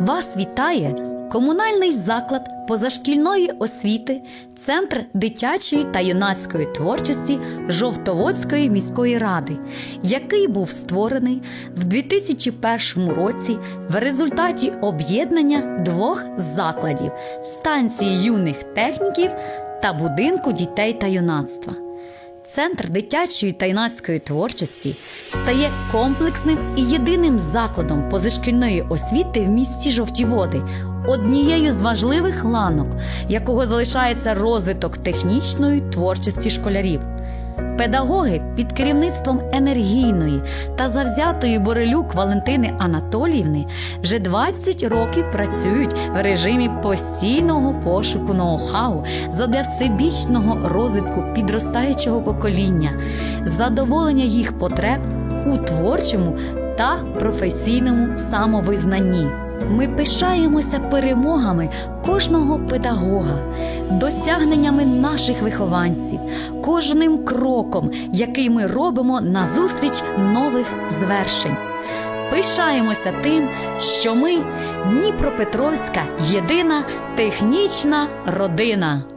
Вас вітає комунальний заклад позашкільної освіти, Центр дитячої та юнацької творчості Жовтоводської міської ради, який був створений в 2001 році в результаті об'єднання двох закладів станції юних техніків та будинку дітей та юнацтва. Центр дитячої та юнацької творчості стає комплексним і єдиним закладом позашкільної освіти в місті Жовті Води, однією з важливих ланок, якого залишається розвиток технічної творчості школярів. Педагоги під керівництвом енергійної та завзятої Борелюк Валентини Анатоліївни вже 20 років працюють в режимі постійного пошуку ноу-хау задля всебічного розвитку підростаючого покоління, задоволення їх потреб у творчому та професійному самовизнанні. Ми пишаємося перемогами кожного педагога, досягненнями наших вихованців, кожним кроком, який ми робимо назустріч нових звершень. Пишаємося тим, що ми Дніпропетровська єдина технічна родина.